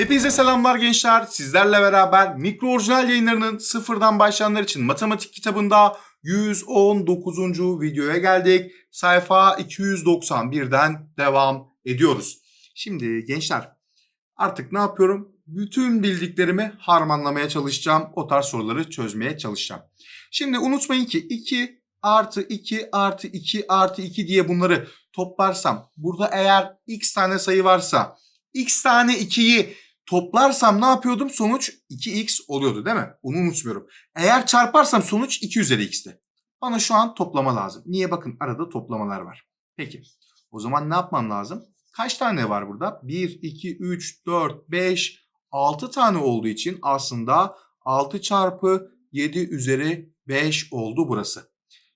Hepinize selamlar gençler. Sizlerle beraber mikro orijinal yayınlarının sıfırdan başlayanlar için matematik kitabında 119. videoya geldik. Sayfa 291'den devam ediyoruz. Şimdi gençler artık ne yapıyorum? Bütün bildiklerimi harmanlamaya çalışacağım. O tarz soruları çözmeye çalışacağım. Şimdi unutmayın ki 2 artı 2 artı 2 artı 2 diye bunları toplarsam burada eğer x tane sayı varsa x tane 2'yi toplarsam ne yapıyordum? Sonuç 2x oluyordu değil mi? Bunu unutmuyorum. Eğer çarparsam sonuç 2 üzeri x'ti. Bana şu an toplama lazım. Niye? Bakın arada toplamalar var. Peki. O zaman ne yapmam lazım? Kaç tane var burada? 1, 2, 3, 4, 5, 6 tane olduğu için aslında 6 çarpı 7 üzeri 5 oldu burası.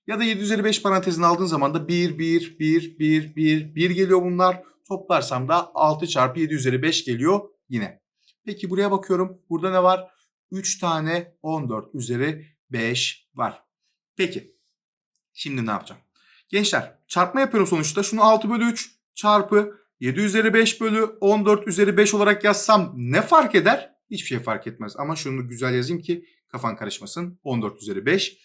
Ya da 7 üzeri 5 parantezini aldığın zaman da 1, 1, 1, 1, 1, 1 geliyor bunlar. Toplarsam da 6 çarpı 7 üzeri 5 geliyor yine. Peki buraya bakıyorum. Burada ne var? 3 tane 14 üzeri 5 var. Peki. Şimdi ne yapacağım? Gençler çarpma yapıyorum sonuçta. Şunu 6 bölü 3 çarpı 7 üzeri 5 bölü 14 üzeri 5 olarak yazsam ne fark eder? Hiçbir şey fark etmez. Ama şunu güzel yazayım ki kafan karışmasın. 14 üzeri 5.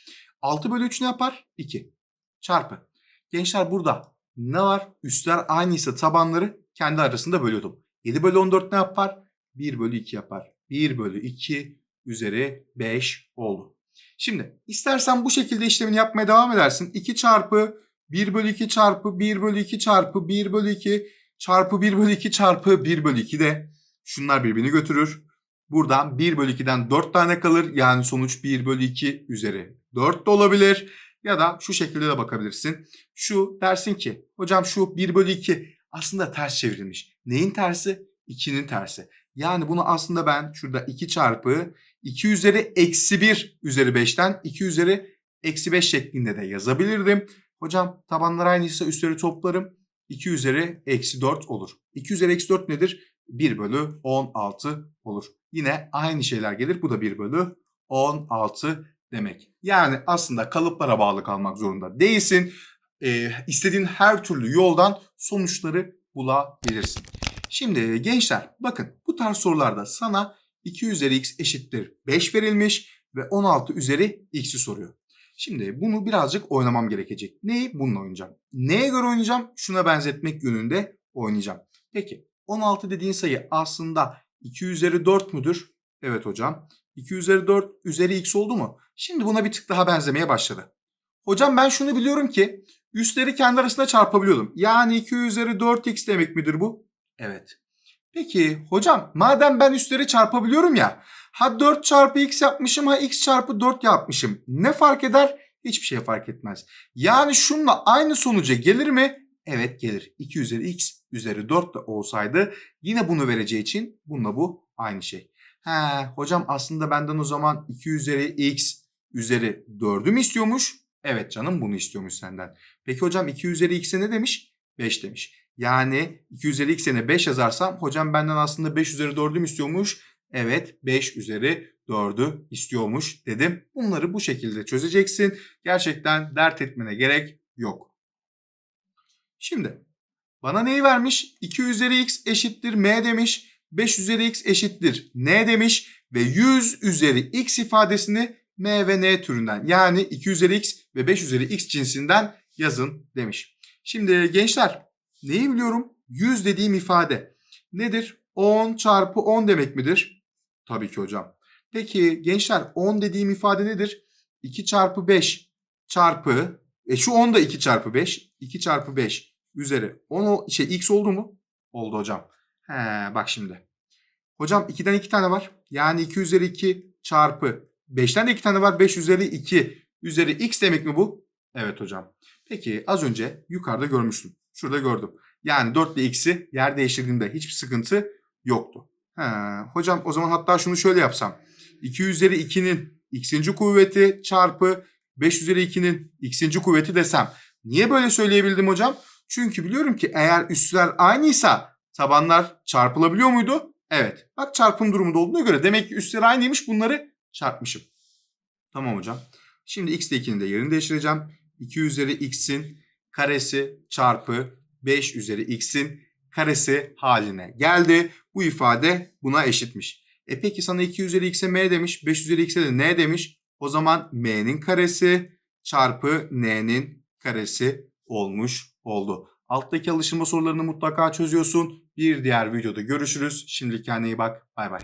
6 bölü 3 ne yapar? 2. Çarpı. Gençler burada ne var? Üstler aynıysa tabanları kendi arasında bölüyordum. 7 bölü 14 ne yapar? 1 bölü 2 yapar. 1 bölü 2 üzeri 5 oldu. Şimdi istersen bu şekilde işlemini yapmaya devam edersin. 2 çarpı 1 bölü 2 çarpı 1 bölü 2 çarpı 1 bölü 2 çarpı 1 bölü 2 çarpı 1 bölü 2 de şunlar birbirini götürür. Buradan 1 bölü 2'den 4 tane kalır. Yani sonuç 1 bölü 2 üzeri 4 de olabilir. Ya da şu şekilde de bakabilirsin. Şu dersin ki hocam şu 1 bölü 2 aslında ters çevrilmiş. Neyin tersi? 2'nin tersi. Yani bunu aslında ben şurada 2 çarpı 2 üzeri eksi 1 üzeri 5'ten 2 üzeri eksi 5 şeklinde de yazabilirdim. Hocam tabanlar aynıysa üstleri toplarım. 2 üzeri eksi 4 olur. 2 üzeri eksi 4 nedir? 1 bölü 16 olur. Yine aynı şeyler gelir. Bu da 1 bölü 16 demek. Yani aslında kalıplara bağlı kalmak zorunda değilsin. Ee, istediğin her türlü yoldan sonuçları bulabilirsin. Şimdi gençler bakın bu tarz sorularda sana 2 üzeri x eşittir 5 verilmiş ve 16 üzeri x'i soruyor. Şimdi bunu birazcık oynamam gerekecek. Neyi? Bununla oynayacağım. Neye göre oynayacağım? Şuna benzetmek yönünde oynayacağım. Peki 16 dediğin sayı aslında 2 üzeri 4 müdür? Evet hocam. 2 üzeri 4 üzeri x oldu mu? Şimdi buna bir tık daha benzemeye başladı. Hocam ben şunu biliyorum ki üstleri kendi arasında çarpabiliyordum. Yani 2 üzeri 4x demek midir bu? Evet. Peki hocam madem ben üstleri çarpabiliyorum ya. Ha 4 çarpı x yapmışım ha x çarpı 4 yapmışım. Ne fark eder? Hiçbir şey fark etmez. Yani şunla aynı sonuca gelir mi? Evet gelir. 2 üzeri x üzeri 4 de olsaydı yine bunu vereceği için bununla bu aynı şey. He hocam aslında benden o zaman 2 üzeri x üzeri 4'ü mü istiyormuş? Evet canım bunu istiyormuş senden. Peki hocam 2 üzeri x'e ne demiş? 5 demiş. Yani 2 üzeri x'e 5 yazarsam hocam benden aslında 5 üzeri 4'ü mü istiyormuş? Evet 5 üzeri 4'ü istiyormuş dedim. Bunları bu şekilde çözeceksin. Gerçekten dert etmene gerek yok. Şimdi bana neyi vermiş? 2 üzeri x eşittir m demiş. 5 üzeri x eşittir n demiş. Ve 100 üzeri x ifadesini m ve n türünden yani 2 üzeri x ve 5 üzeri x cinsinden yazın demiş. Şimdi gençler neyi biliyorum? 100 dediğim ifade nedir? 10 çarpı 10 demek midir? Tabii ki hocam. Peki gençler 10 dediğim ifade nedir? 2 çarpı 5 çarpı e şu 10 da 2 çarpı 5. 2 çarpı 5 üzeri 10 o şey x oldu mu? Oldu hocam. He bak şimdi. Hocam 2'den 2 tane var. Yani 2 üzeri 2 çarpı 5'ten de 2 tane var. 5 üzeri 2 üzeri x demek mi bu? Evet hocam. Peki az önce yukarıda görmüştüm. Şurada gördüm. Yani 4 ile x'i yer değiştirdiğimde hiçbir sıkıntı yoktu. He, hocam o zaman hatta şunu şöyle yapsam. 2 üzeri 2'nin x'inci kuvveti çarpı 5 üzeri 2'nin x'inci kuvveti desem. Niye böyle söyleyebildim hocam? Çünkü biliyorum ki eğer üstler aynıysa tabanlar çarpılabiliyor muydu? Evet. Bak çarpım durumunda olduğuna göre demek ki üstler aynıymış bunları çarpmışım. Tamam hocam. Şimdi x ile 2'nin de yerini değiştireceğim. 2 üzeri x'in karesi çarpı 5 üzeri x'in karesi haline geldi. Bu ifade buna eşitmiş. E peki sana 2 üzeri x'e m demiş, 5 üzeri x'e de n demiş. O zaman m'nin karesi çarpı n'nin karesi olmuş oldu. Alttaki alıştırma sorularını mutlaka çözüyorsun. Bir diğer videoda görüşürüz. Şimdilik kendine iyi bak. Bay bay.